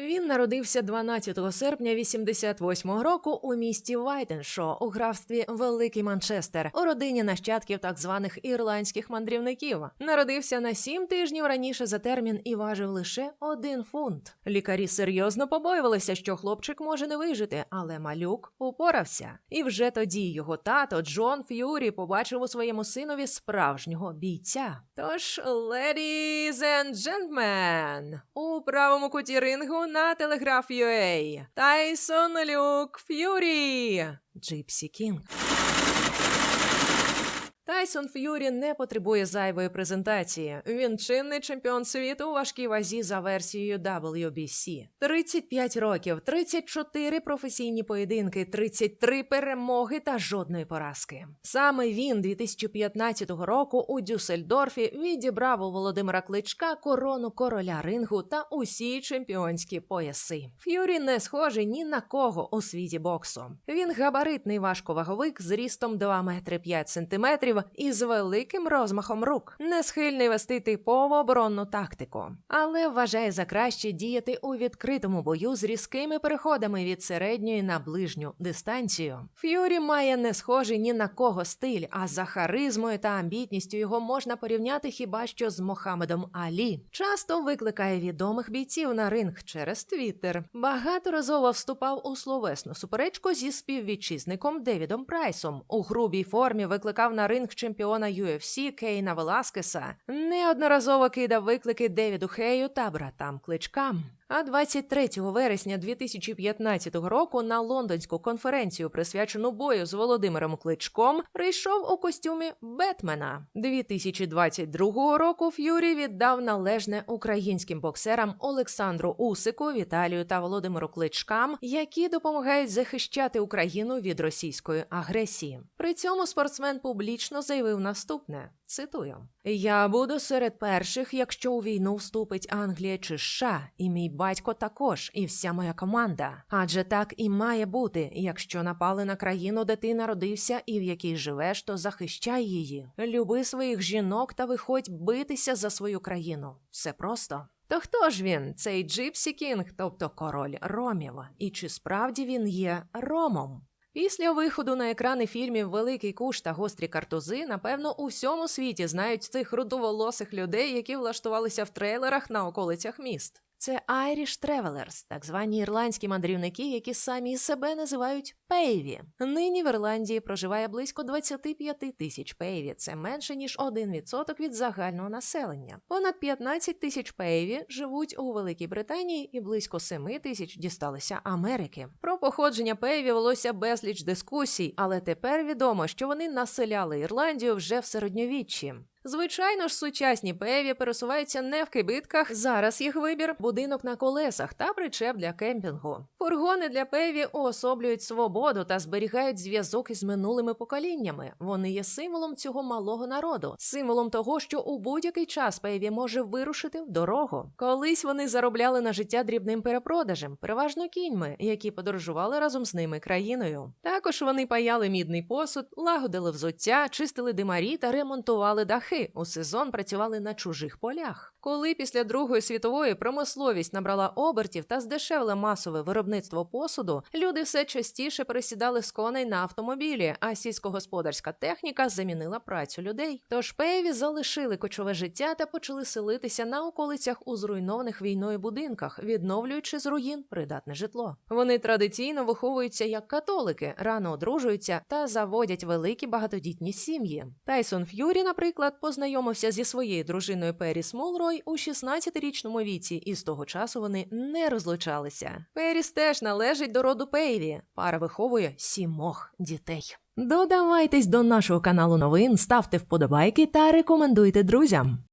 Він народився 12 серпня 88 року у місті Вайтеншо у графстві Великий Манчестер у родині нащадків так званих ірландських мандрівників. Народився на сім тижнів раніше за термін і важив лише один фунт. Лікарі серйозно побоювалися, що хлопчик може не вижити, але малюк упорався. І вже тоді його тато Джон Ф'юрі побачив у своєму синові справжнього бійця. Тож, ladies and gentlemen, у правому куті рингу на телеграф Тайсон Люк Ф'юрі Джипсі Кінг. Тайсон Ф'юрі не потребує зайвої презентації. Він чинний чемпіон світу у важкій вазі за версією WBC. 35 років, 34 професійні поєдинки, 33 перемоги та жодної поразки. Саме він 2015 року у Дюссельдорфі відібрав у Володимира Кличка корону короля рингу та усі чемпіонські пояси. Ф'юрі не схожий ні на кого у світі боксу. Він габаритний важковаговик з рістом 2 метри 5 сантиметрів і з великим розмахом рук, не схильний вести типову оборонну тактику, але вважає за краще діяти у відкритому бою з різкими переходами від середньої на ближню дистанцію. Ф'юрі має не схожий ні на кого стиль, а за харизмою та амбітністю його можна порівняти хіба що з Мохамедом Алі. Часто викликає відомих бійців на ринг через Твіттер. Багаторазово вступав у словесну суперечку зі співвітчизником Девідом Прайсом. У грубій формі викликав на ринг чемпіона UFC Кейна Веласкеса. Неодноразово кидав виклики Девіду Хею та братам Кличкам. А 23 вересня 2015 року на лондонську конференцію, присвячену бою з Володимиром Кличком, прийшов у костюмі Бетмена. 2022 року Ф'юрі віддав належне українським боксерам Олександру Усику, Віталію та Володимиру Кличкам, які допомагають захищати Україну від російської агресії. При цьому спортсмен публічно заявив наступне: цитую: Я буду серед перших, якщо у війну вступить Англія чи США, і мій батько також, і вся моя команда. Адже так і має бути, якщо напали на країну, де ти народився і в якій живеш, то захищай її. Люби своїх жінок та виходь битися за свою країну. Все просто. То хто ж він, цей Джипсі Кінг, тобто король Ромів? І чи справді він є Ромом? Після виходу на екрани фільмів Великий куш та гострі картузи, напевно, у всьому світі знають цих рудоволосих людей, які влаштувалися в трейлерах на околицях міст. Це Irish Travelers, так звані ірландські мандрівники, які самі себе називають пейві. Нині в Ірландії проживає близько 25 тисяч пейві. Це менше ніж 1% від загального населення. Понад 15 тисяч пейві живуть у Великій Британії і близько 7 тисяч дісталися Америки. Про походження пейві велося безліч дискусій, але тепер відомо, що вони населяли Ірландію вже в середньовіччі. Звичайно ж, сучасні певі пересуваються не в кибитках. Зараз їх вибір будинок на колесах та причеп для кемпінгу. Фургони для певі уособлюють свободу та зберігають зв'язок із минулими поколіннями. Вони є символом цього малого народу, символом того, що у будь-який час певі може вирушити в дорогу. Колись вони заробляли на життя дрібним перепродажем, переважно кіньми, які подорожували разом з ними країною. Також вони паяли мідний посуд, лагодили взуття, чистили димарі та ремонтували дахи птахи у сезон працювали на чужих полях. Коли після Другої світової промисловість набрала обертів та здешевила масове виробництво посуду, люди все частіше пересідали з коней на автомобілі, а сільськогосподарська техніка замінила працю людей. Тож певі залишили кочове життя та почали селитися на околицях у зруйнованих війною будинках, відновлюючи з руїн придатне житло. Вони традиційно виховуються як католики, рано одружуються та заводять великі багатодітні сім'ї. Тайсон Ф'юрі, наприклад, познайомився зі своєю дружиною Пері Смолрой у 16-річному віці, і з того часу вони не розлучалися. Періс теж належить до роду Пейві. Пара виховує сімох дітей. Додавайтесь до нашого каналу новин, ставте вподобайки та рекомендуйте друзям.